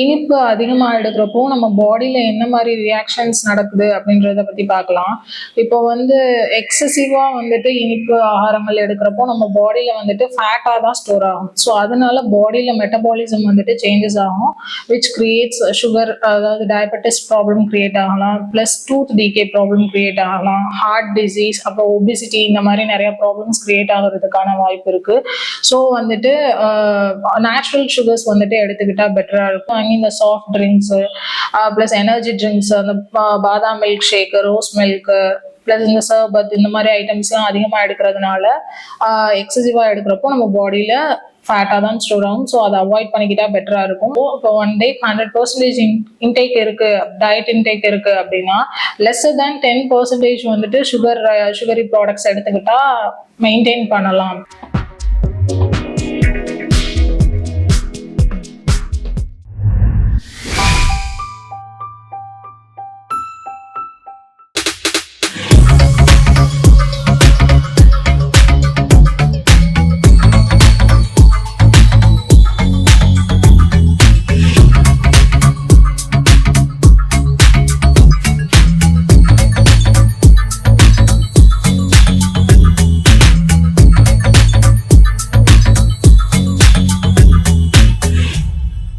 இனிப்பு அதிகமாக எடுக்கிறப்போ நம்ம பாடியில் என்ன மாதிரி ரியாக்ஷன்ஸ் நடக்குது அப்படின்றத பற்றி பார்க்கலாம். இப்போ வந்து எக்ஸசிவாக வந்துட்டு இனிப்பு ஆகாரங்கள் எடுக்கிறப்போ நம்ம பாடியில் வந்துட்டு ஃபேட்டாக தான் ஸ்டோர் ஆகும். ஸோ அதனால பாடியில் மெட்டபாலிசம் வந்துட்டு சேஞ்சஸ் ஆகும் விச் கிரியேட்ஸ் சுகர் அதாவது டயபெட்டிஸ் ப்ராப்ளம் கிரியேட் ஆகலாம் plus tooth decay problem create ஆகலாம் ஹார்ட் டிசீஸ் அப்புறம் ஒபிசிட்டி இந்த மாதிரி நிறைய ப்ராப்ளம்ஸ் கிரியேட் ஆகிறதுக்கான வாய்ப்பு இருக்குது ஸோ வந்துட்டு நேச்சுரல் சுகர்ஸ் வந்துட்டு எடுத்துக்கிட்டால் பெட்டராக இருக்கும். I mean uh, uh, uh, இந்த soft drinks plus energy drinks அந்த பாதாம் milk shake rose milk plus இந்த சர்பத் இந்த மாதிரி ஐட்டம்ஸ்லாம் அதிகமாக எடுக்கிறதுனால எக்ஸசிவாக எடுக்கிறப்போ நம்ம பாடியில் ஃபேட்டாக தான் ஸ்டோர் ஆகும். ஸோ அதை அவாய்ட் பண்ணிக்கிட்டா பெட்டராக இருக்கும். இப்போ one day hundred percentage intake இருக்கு டயட் இன்டேக் இருக்கு அப்படின்னா லெஸ்ஸர் தேன் டென் பர்சன்டேஜ் வந்துட்டு சுகர் சுகரி ப்ராடக்ட்ஸ் எடுத்துக்கிட்டா மெயின்டைன் பண்ணலாம்.